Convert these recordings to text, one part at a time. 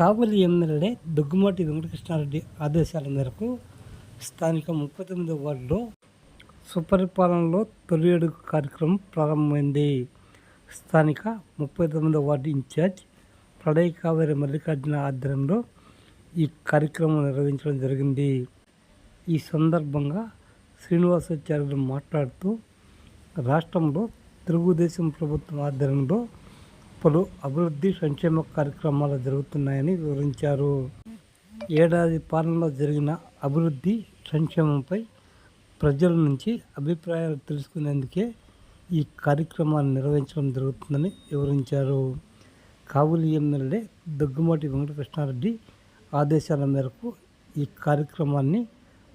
కావలి MLA Daggumati Venkatakrishna Reddy ఆదేశాల మేరకు స్థానిక ముప్పై తొమ్మిదో వార్డులో సుపరిపాలనలో తొలి అడుగు కార్యక్రమం ప్రారంభమైంది. స్థానిక ముప్పై తొమ్మిదో వార్డు ఇన్ఛార్జ్ ప్రళయ కావేరి మల్లికార్జున ఆధ్వర్యంలో ఈ కార్యక్రమం నిర్వహించడం జరిగింది. ఈ సందర్భంగా శ్రీనివాసాచార్యులు మాట్లాడుతూ రాష్ట్రంలో తెలుగుదేశం ప్రభుత్వం ఆధ్వర్యంలో పలు అభివృద్ధి సంక్షేమ కార్యక్రమాలు జరుగుతున్నాయని వివరించారు. ఏడాది పాలనలో జరిగిన అభివృద్ధి సంక్షేమంపై ప్రజల నుంచి అభిప్రాయాలు తెలుసుకునేందుకే ఈ కార్యక్రమాన్ని నిర్వహించడం జరుగుతుందని వివరించారు. కావులి ఎమ్మెల్యే దగ్గుమాటి వెంకటకృష్ణారెడ్డి ఆదేశాల మేరకు ఈ కార్యక్రమాన్ని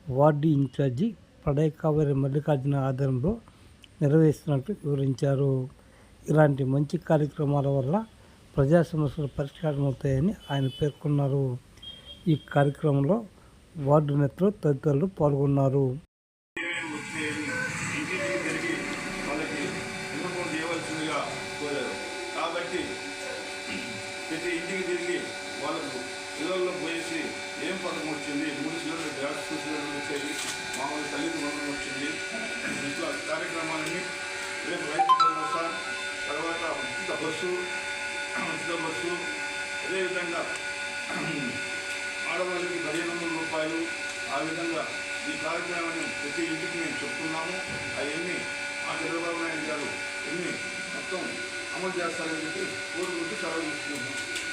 వార్డు ఇన్ఛార్జి పడై కావేరి మల్లికార్జున ఆధ్వర్యంలో నిర్వహిస్తున్నట్టు వివరించారు. ఇలాంటి మంచి కార్యక్రమాల వల్ల ప్రజా సమస్యలు పరిష్కారం అవుతాయని ఆయన పేర్కొన్నారు. ఈ కార్యక్రమంలో వార్డు నేతలు తదితరులు పాల్గొన్నారు. కాబట్టి ప్రతి ఇంటికి తిరిగి వాళ్ళకు ఇళ్ళలో పోయేసి ఏం పథకం వచ్చింది? మూడు సిలిండర్ గ్యాస్ సిలిండర్లు వచ్చేది మామూలు తల్లికి వచ్చింది. ఇట్లా కార్యక్రమాలని బస్సు ఉచిత బస్సు అదేవిధంగా ఆడవాళ్ళకి పదిహేను వందల రూపాయలు ఆ విధంగా ఈ కార్యక్రమాన్ని ప్రతి ఇంటికి మేము చెప్తున్నాము. అవన్నీ ఆ చంద్రబాబు నాయుడు గారు ఎన్ని మొత్తం అమలు చేస్తారని చెప్పి కోరుకుంటూ సెలవు తీసుకుంటున్నాం.